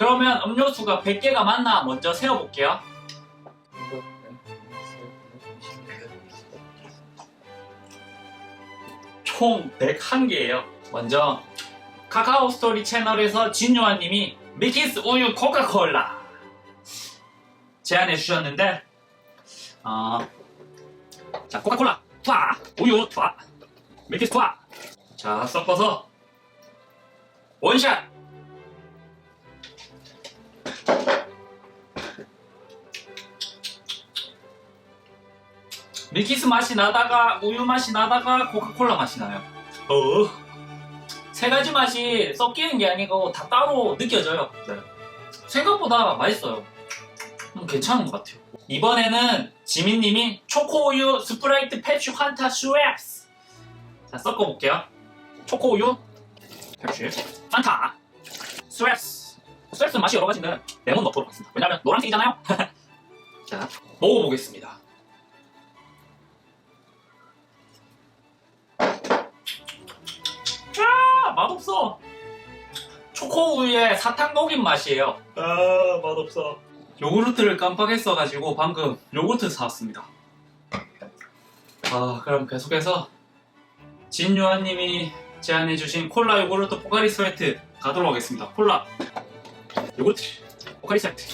그러면 음료수가 100개가 맞나 먼저 세어볼게요. 총 101개예요. 먼저 카카오 스토리 채널에서 진요한님이 미키스 우유 코카콜라 제안해 주셨는데 어, 자 코카콜라 투아 우유 투아 미키스 투아 자 섞어서 원샷 밀키스 맛이 나다가 우유 맛이 나다가 코카콜라 맛이 나요. 어. 세 가지 맛이 섞이는 게 아니고 다 따로 느껴져요. 네. 생각보다 맛있어요. 음, 괜찮은 것 같아요. 이번에는 지민님이 초코우유 스프라이트 패치 환타 슈엑스. 자 섞어볼게요. 초코우유 패치 환타 슈엑스. 슈엑스 맛이 여러 가지인데 레몬 넣도록 하겠습니다. 왜냐면 노란색이잖아요. 자 먹어보겠습니다. 맛없어. 초코우유에 사탕 녹인 맛이에요. 아 맛없어. 요구르트를 깜빡했어가지고 방금 요구르트 사왔습니다. 아 그럼 계속해서 진요한님이 제안해주신 콜라 요구르트 포카리 스웨트 가도록 하겠습니다. 콜라. 요구르트. 포카리 스웨트.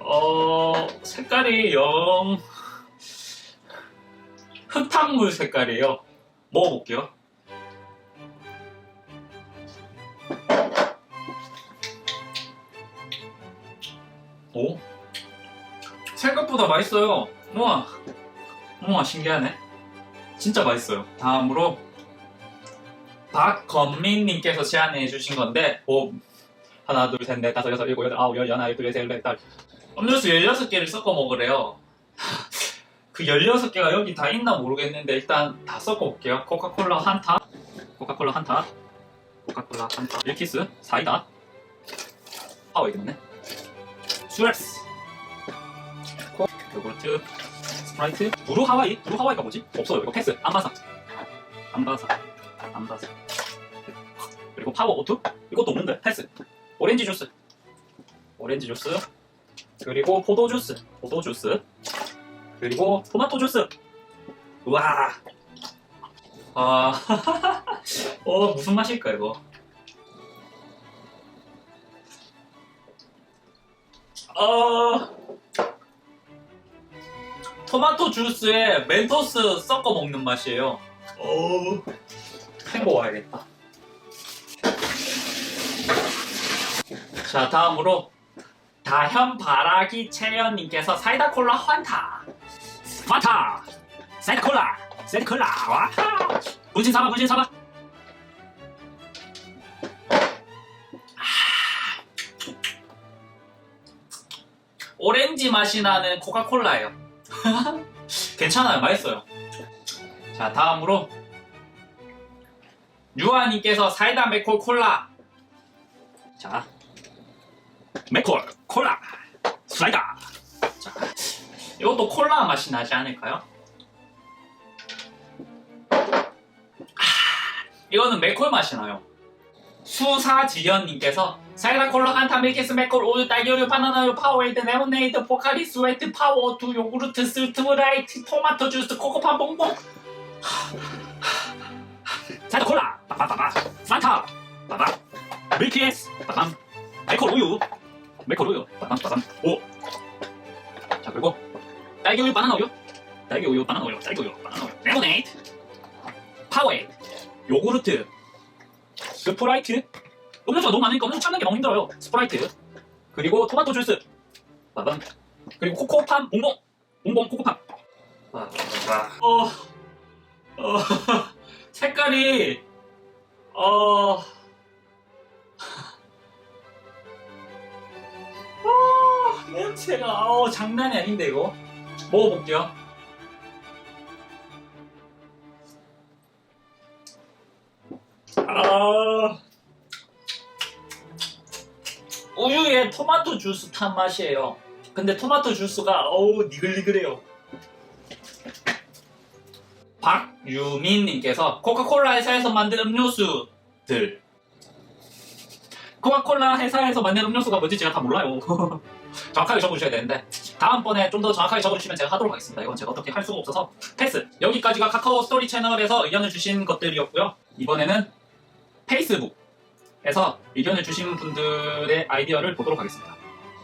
어 색깔이 영 흙탕물 색깔이에요. 먹어볼게요 생각보다 맛있어요. 우와. 우와, 신기하네. 진짜 맛있어요. 다음으로, 박건민님께서 제안해 주신 건데, 오, 하나, 둘, 셋, 넷, 다섯, 여섯, 일곱, 여덟, 아홉, 열, 하나, 둘, 셋, 넷, 다섯. 음료수 16개를 섞어 먹으래요. 그 16개가 여기 다 있나 모르겠는데, 일단 다 섞어 볼게요. 코카콜라 한 타, 코카콜라 한 타, 코카콜라 한 타, 밀키스, 사이다, 파워 이겠네. 슈렉스 코 요구르트 스프라이트? 브루 하와이? 브루 하와이가 뭐지? 없어요. 이거 패스. 안바사. 안바사. 안바사. 그리고 파워 오투? 이것도 없는데. 패스. 오렌지 주스. 오렌지 주스. 그리고 포도 주스. 포도 주스. 그리고 토마토 주스. 우와. 아, 어 무슨 맛일까 이거? 어... 토마토 주스에 멘토스 섞어 먹는 맛이에요. 어... 헹궈 와야겠다. 자, 다음으로 다현 바라기 채연님께서 사이다 콜라 환타. 환타. 사이다 콜라. 사이다 콜라. 와. 분신 사봐, 분신 사봐. 오렌지 맛이 나는 코카콜라예요. 괜찮아요. 맛있어요. 자, 다음으로 유아님께서 사이다 맥콜 콜라. 자, 맥콜 콜라 사이다. 자, 이것도 콜라 맛이 나지 않을까요? 아, 이거는 맥콜 맛이 나요. 수사지연님께서 사이다 콜라 한타 밀키스 맥콜 우유 딸기 우유 바나나 우유 파워에이드 레모네이드 포카리 스웨트 파워 두 요구르트 스트브라이트 토마토 주스 코코팜 봉봉 사이다 콜라 빠빠빠빠 산타 빠빠 밀키스 빠밤 맥콜 우유 맥콜 우유 빠밤 빠밤 오자 그리고 딸기 우유 바나나 우유 딸기 우유 바나나 우유 딸기 우유 바나나 우유 레모네이드 파워에이드 요구르트 스프라이트 음료수가 너무 많으니까 음료수 찾는 게 너무 힘들어요. 스프라이트. 그리고 토마토 주스. 빠밤. 그리고 코코팜 봉봉. 봉봉 코코팜. 와, 와. 어, 어, 색깔이 어, 어, 냄새가 어, 장난이 아닌데 이거. 먹어볼게요. 아 우유에 토마토 주스 탄 맛이에요. 근데 토마토 주스가 어우 니글니글해요. 박유민님께서 코카콜라 회사에서 만든 음료수들 코카콜라 회사에서 만든 음료수가 뭔지 제가 다 몰라요. 정확하게 적어주셔야 되는데 다음번에 좀 더 정확하게 적어주시면 제가 하도록 하겠습니다. 이건 제가 어떻게 할 수가 없어서 패스. 여기까지가 카카오 스토리 채널에서 의견을 주신 것들이었고요. 이번에는 페이스북 에서 의견을 주신 분들의 아이디어를 보도록 하겠습니다.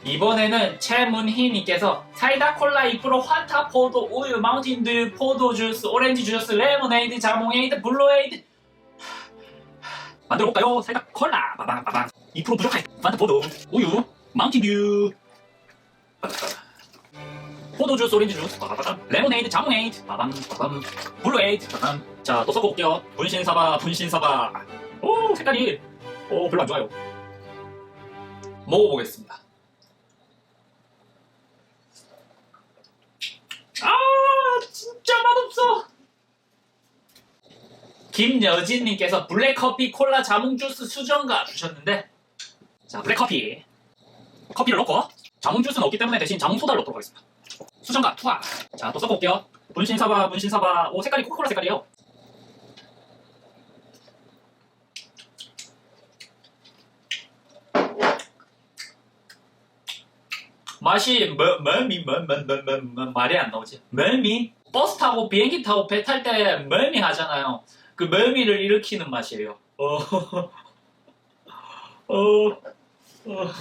이번에는 최문희님께서 사이다 콜라 2% 환타 포도 우유 마운틴드 포도 주스 오렌지 주스 레모네이드 자몽에이드 블루에이드. 만들어 볼까요? 사이다 콜라. 빠방 빠방 2% 부족해. 환타 포도 우유 마운틴듀. 포도 주스 오렌지 주스. 빠바바밤 레모네이드 자몽에이드. 빠밤 빠밤. 블루에이드. 빠밤. 자또 섞어볼게요. 분신사바 분신사바. 오 색깔이 오 별로 안 좋아요. 먹어보겠습니다. 아 진짜 맛없어. 김여진님께서 블랙커피 콜라 자몽 주스 수정가 주셨는데 자 블랙커피. 커피를 넣고 자몽 주스는 없기 때문에 대신 자몽 소다를 넣도록 하겠습니다. 수정가 투하. 자또 섞어볼게요. 분신사바 분신사바 오 색깔이 코카콜라 색깔이에요 맛이 뭐, 멀미 뭐, 뭐, 뭐, 뭐, 뭐, 말이 안 나오지? 멀미? 버스 타고 비행기 타고 배 탈때 멀미 하잖아요. 그 멀미를 일으키는 맛이에요. 어, 어, 어.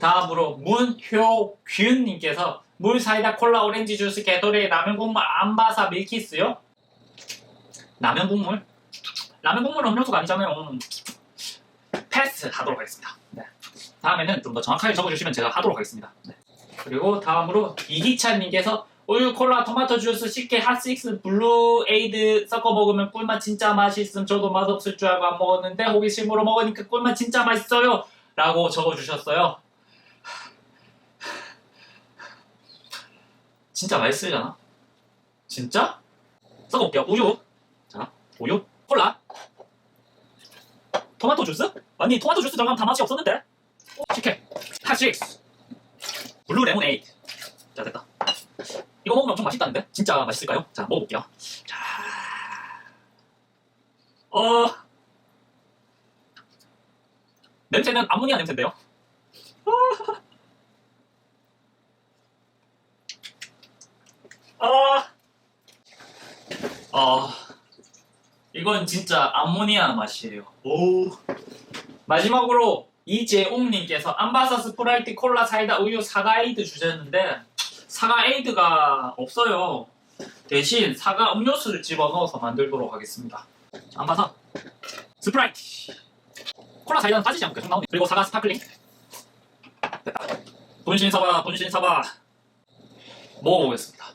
다음으로 문효균님께서 물 사이다 콜라 오렌지 주스 개도리 라면 국물 안바사 밀키스요? 라면 국물? 라면 국물은 음료수가 아니잖아요. 패스 하도록 하겠습니다. 네. 다음에는 좀 더 정확하게 적어주시면 제가 하도록 하겠습니다. 네. 그리고 다음으로 이기찬님께서 우유, 콜라, 토마토 주스, 식혜, 핫식스, 블루 에이드 섞어 먹으면 꿀맛 진짜 맛있음. 저도 맛없을 줄 알고 안 먹었는데 호기심으로 먹으니까 꿀맛 진짜 맛있어요. 라고 적어주셨어요. 진짜 맛있으려나? 진짜? 섞어볼게요. 우유. 자, 우유, 콜라. 토마토 주스? 아니, 토마토 주스 들어가면 다 맛이 없었는데? 식혜 핫식스. 블루 레모네이드 자 됐다. 이거 먹으면 엄청 맛있다는데? 진짜 맛있을까요? 자 먹어볼게요. 자. 어... 냄새는 암모니아 냄새인데요? 아... 어... 이건 진짜 암모니아 맛이에요. 오... 마지막으로 이재웅님께서 암바사 스프라이트 콜라 사이다 우유 사과 에이드 주셨는데 사과 에이드가 없어요. 대신 사과 음료수를 집어넣어서 만들도록 하겠습니다. 암바사 스프라이트 콜라 사이다는 빠지지 않고 계속 나오네. 그리고 사과 스파클링 됐다. 분신 사바 분신 사바 먹어보겠습니다.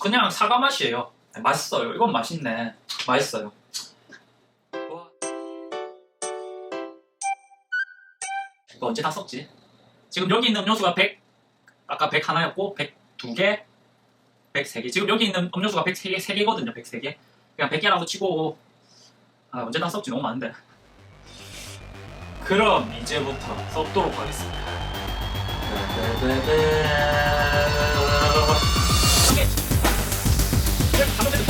그냥 사과 맛이에요. 네, 맛있어요. 이건 맛있네. 맛있어요. 이거 언제 다 썼지? 지금 여기 있는 음료수가 100, 아까 100 하나였고, 102개, 103개. 지금 여기 있는 음료수가 103개, 3개거든요. 103개. 그냥 100개라고 치고, 아, 언제 다 썼지? 너무 많은데. 그럼 이제부터 써도록 하겠습니다. 오케이. 이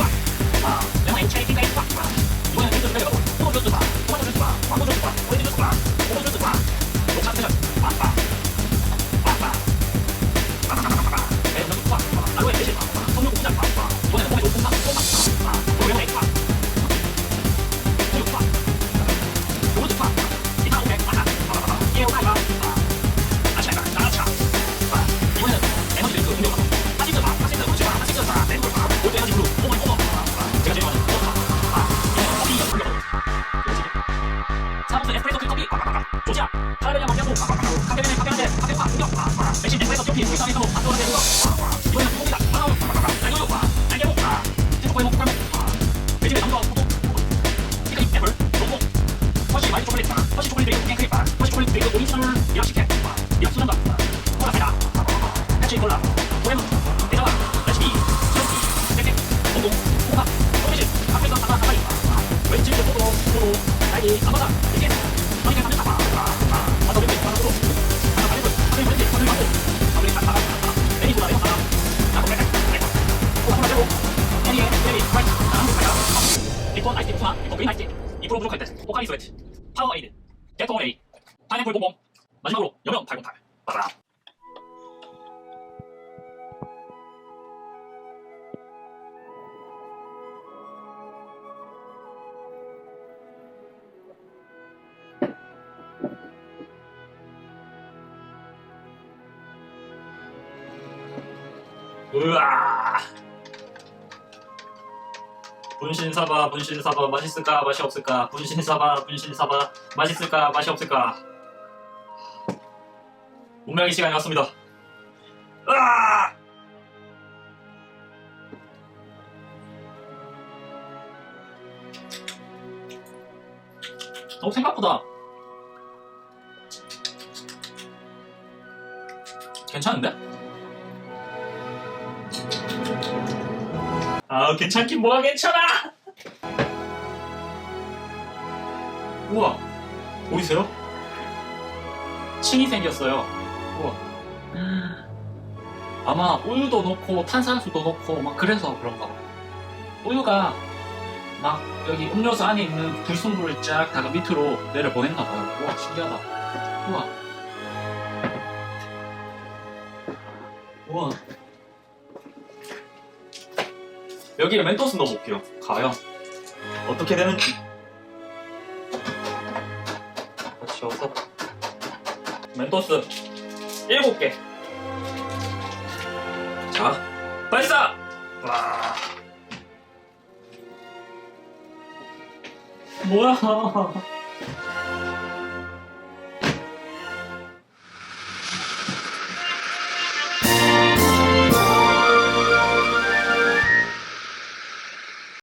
파워 에이드 게토 레이 파인애플 봉봉 마지막으로 여명 808 빠바람 으아! 분신사바 분신사바 맛있을까 맛이 없을까? 분신사바 분신사바 맛있을까 맛이 없을까? 운명의 시간이 왔습니다. 으아! 어 생각보다 괜찮은데? 아 괜찮긴 뭐가 괜찮아? 우와 보이세요? 층이 생겼어요. 우와. 아마 우유도 넣고 탄산수도 넣고 막 그래서 그런가 봐. 우유가 막 여기 음료수 안에 있는 불순물을 쫙 다가 밑으로 내려 보냈나 봐요. 우와 신기하다. 우와. 우와 여기에 멘토스 넣어볼게요. 과연 어떻게 되는지. 지워서 멘토스 7개. 자, 발사! 와. 뭐야?